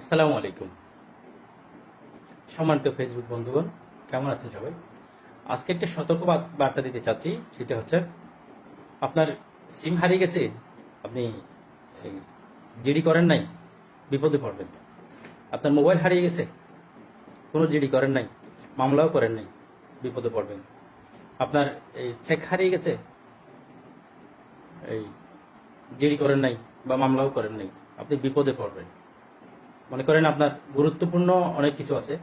আসসালামু আলাইকুম। সম্মানিত ফেসবুক বন্ধুগণ, কেমন আছেন সবাই? আজকে একটা সতর্ক বার্তা দিতে চাচ্ছি, সেটা হচ্ছে, আপনার সিম হারিয়ে গেছে, আপনি জিডি করেন নাই, বিপদে পড়বেন। আপনার মোবাইল হারিয়ে গেছে, কোনো জিডি করেন নাই, মামলাও করেন নাই, বিপদে পড়বেন। আপনার, এই চেক হারিয়ে গেছে, এই, জিডি করেন নাই বা মামলাও করেন নাই, আপনি বিপদে পড়বেন। মনে করেন আপনার গুরুত্বপূর্ণ অনেক কিছু আছে,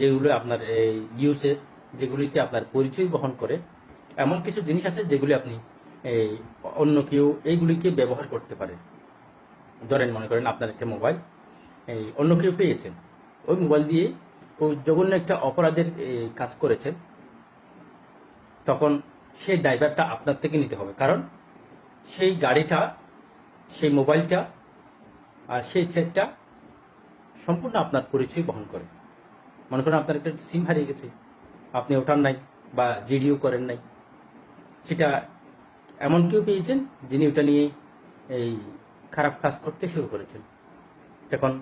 যেগুলো আপনার এই ইউজের যেগুলিতে আপনার পরিচয় বহন করে। এমন কিছু জিনিস আছে যেগুলি আপনি এই অন্য কেউ এইগুলিকে ব্যবহার করতে পারে। ধরেন মনে করেন আপনার একটা মোবাইল, এই অন্য কেউ পেয়েছেন। ওই মোবাইল দিয়ে ওই জঘন্য একটা অপরাধের কাজ করেছেন। তখন সেই ড্রাইভারটা আপনার থেকে নিতে হবে। কারণ সেই গাড়িটা, সেই মোবাইলটা আর সেই চেকটা সম্পূর্ণ আপনার পরিচয় বহন করে। মনে করেন আপনার একটা সিম হারিয়ে গেছে, আপনি ওঠান নাই বা জিডিও করেন নাই। সেটা এমন কেউ পেয়েছেন যিনি ওটা নিয়ে এই খারাপ কাজ করতে শুরু করেছেন? তখন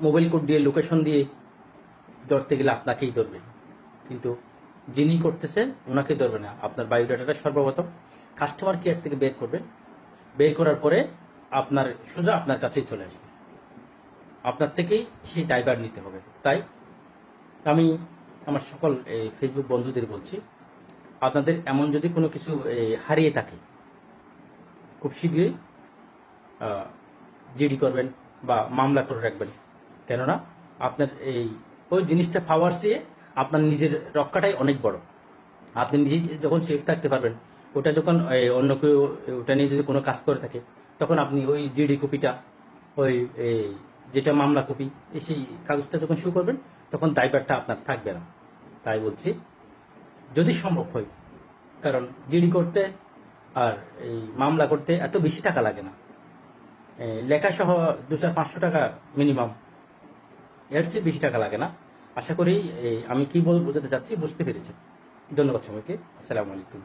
মোবাইল কোড দিয়ে লোকেশন দিয়ে ধরতে গেলে আপনাকেই ধরবে। কিন্তু যিনি করতেছেন ওনাকে ধরবে না। আপনার বায়োডাটাটা সর্বপ্রথম কাস্টমার কেয়ার থেকে বের করবেন। বের করার পরে আপনার সোজা আপনার কাছেই চলে আসবে। আপনার থেকেই সেই ড্রাইভার নিতে হবে। তাই আমি আমার সকল ফেসবুক বন্ধুদের বলছি, আপনাদের এমন যদি কোনো কিছু হারিয়ে থাকে, খুব শীঘ্রই জিডি করবেন বা মামলা করে রাখবেন। কেননা আপনার এই, ওই জিনিসটা পাওয়ার চেয়ে আপনার নিজের রক্ষাটাই অনেক বড়। আপনি নিজে যখন সেফ থাকতে পারবেন, ওটা যখন অন্য কেউ, ওটা নিয়ে যদি কোনো কাজ করে থাকে, তখন আপনি ওই জিডি কপিটা ওই যেটা মামলা কপি এই সেই কাগজটা যখন শুরু করবেন তখন দায়ভারটা আপনার থাকবে না। তাই বলছি যদি সম্ভব হয় কারণ জিডি করতে আর এই মামলা করতে এত বেশি টাকা লাগে না। এই, লেখা সহ দু চার পাঁচশো টাকা মিনিমাম এর চেয়ে বেশি টাকা লাগে না। আশা করি আমি কি বল বোঝাতে চাচ্ছি বুঝতে পেরেছি ধন্যবাদ সবাইকে। আসসালামু আলাইকুম।